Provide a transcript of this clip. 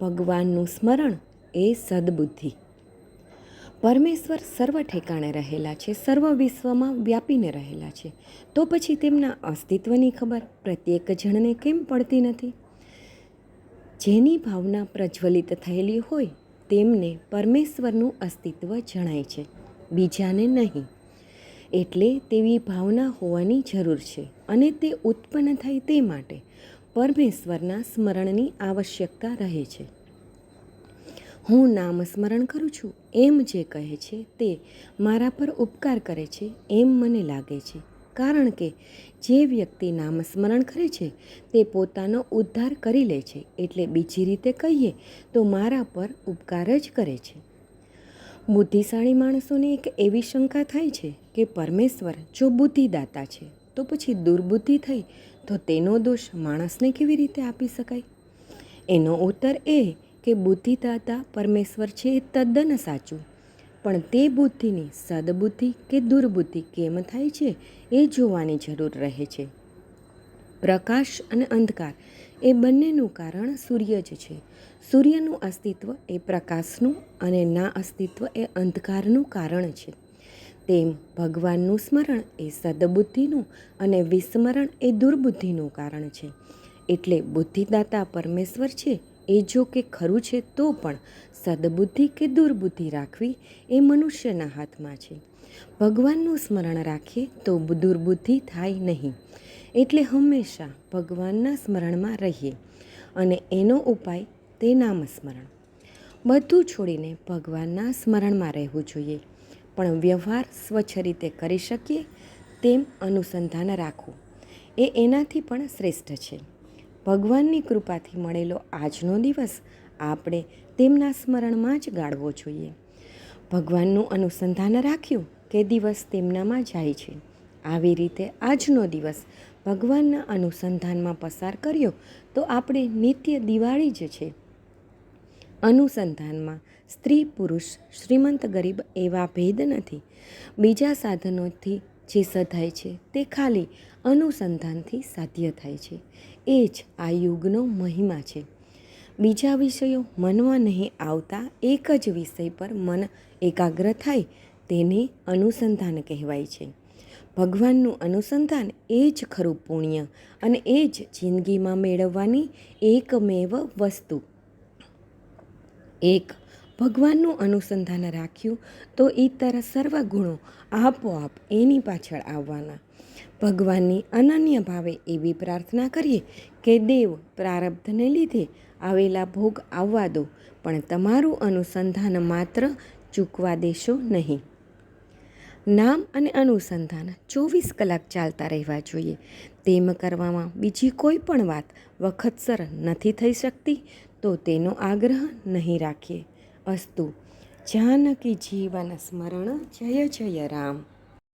ભગવાનનું સ્મરણ એ સદબુદ્ધિ. પરમેશ્વર સર્વ ઠેકાણે રહેલા છે, સર્વ વિશ્વમાં વ્યાપીને રહેલા છે. તો પછી તેમના અસ્તિત્વની ખબર પ્રત્યેક જણને કેમ પડતી નથી? જેની ભાવના પ્રજ્વલિત થયેલી હોય, તેમને પરમેશ્વરનું અસ્તિત્વ જણાય છે, બીજાને નહીં. એટલે તેવી ભાવના હોવાની જરૂર છે અને તે ઉત્પન્ન થાય તે માટે. પરમેશ્વરના સ્મરણની આવશ્યકતા રહે છે. હું નામ સ્મરણ કરું છું, એમ જે કહે છે તે મારા પર ઉપકાર કરે છે, એમ મને લાગે છે. કારણ કે જે વ્યક્તિ નામ સ્મરણ કરે છે, તે પોતાનો ઉદ્ધાર કરી લે છે. એટલે બીજી રીતે કહીએ તો મારા પર ઉપકાર જ કરે છે. બુદ્ધિશાળી માણસોને એક એવી શંકા થાય છે કે પરમેશ્વર જો બુદ્ધિદાતા છે તો પછી દુર્બુદ્ધિ થઈ તો તેનો દોષ માણસને કેવી રીતે આપી શકાય? એનો ઉત્તર એ કે બુદ્ધિદાતા પરમેશ્વર છે એ તદ્દન સાચું. પણ તે બુદ્ધિની સદબુદ્ધિ કે દુર્બુદ્ધિ કેમ થાય છે એ જોવાની જરૂર રહે છે. પ્રકાશ અને અંધકાર એ બંનેનું કારણ સૂર્ય જ છે. સૂર્યનું અસ્તિત્વ એ પ્રકાશનું અને ના અસ્તિત્વ એ અંધકારનું કારણ છે. તેમ ભગવાનનું સ્મરણ એ સદબુદ્ધિનું અને વિસ્મરણ એ દુર્બુદ્ધિનું કારણ છે. એટલે બુદ્ધિદાતા પરમેશ્વર છે એ જો કે ખરું છે તો પણ સદબુદ્ધિ કે દુર્બુદ્ધિ રાખવી એ મનુષ્યના હાથમાં છે. ભગવાનનું સ્મરણ રાખીએ તો દુર્બુદ્ધિ થાય નહીં. એટલે હંમેશા ભગવાનના સ્મરણમાં રહીએ અને એનો ઉપાય તે નામ સ્મરણ. બધું છોડીને ભગવાનના સ્મરણમાં રહેવું જોઈએ. પણ વ્યવહાર સ્વચ્છ રીતે કરી શકીએ, તેમ અનુસંધાન રાખવું. એ એનાથી પણ શ્રેષ્ઠ છે. ભગવાનની કૃપાથી મળેલો આજનો દિવસ આપણે તેમના સ્મરણમાં જ ગાળવો જોઈએ. ભગવાનનું અનુસંધાન રાખ્યું કે દિવસ તેમનામાં જાય છે. આવી રીતે આજનો દિવસ ભગવાનના અનુસંધાનમાં પસાર કર્યો તો આપણે નિત્ય દિવાળી જ છે. અનુસંધાનમાં સ્ત્રી પુરુષ શ્રીમંત ગરીબ એવા ભેદ નથી. બીજા સાધનોથી જે સધાય છે તે ખાલી અનુસંધાનથી સાધ્ય થાય છે. એ જ આ યુગનો મહિમા છે. બીજા વિષયો મનમાં નહીં આવતા એક જ વિષય પર મન એકાગ્ર થાય તેને અનુસંધાન કહેવાય છે. ભગવાનનું અનુસંધાન એ જ ખરું પુણ્ય અને એ જ જિંદગીમાં મેળવવાની એકમેવ વસ્તુ. એક, ભગવાનનું અનુસંધાન રાખ્યું, તો ઇતર સર્વ ગુણો આપોઆપ એની પાછળ આવવાના. ભગવાનની અનન્ય ભાવે એવી પ્રાર્થના કરીએ કે દેવ પ્રારબ્ધને લીધે આવેલા ભોગ આવવા દો, પણ તમારું અનુસંધાન માત્ર ચૂકવા દેશો નહીં. નામ અને અનુસંધાન ચોવીસ કલાક ચાલતા રહેવા જોઈએ. તેમ કરવામાં બીજી કોઈ પણ વાત વખતસર નથી થઈ શકતી, તો તેનો આગ્રહ નહીં રાખીએ. અસ્તુ. જાનકી જીવન સ્મરણ. જય જય રામ.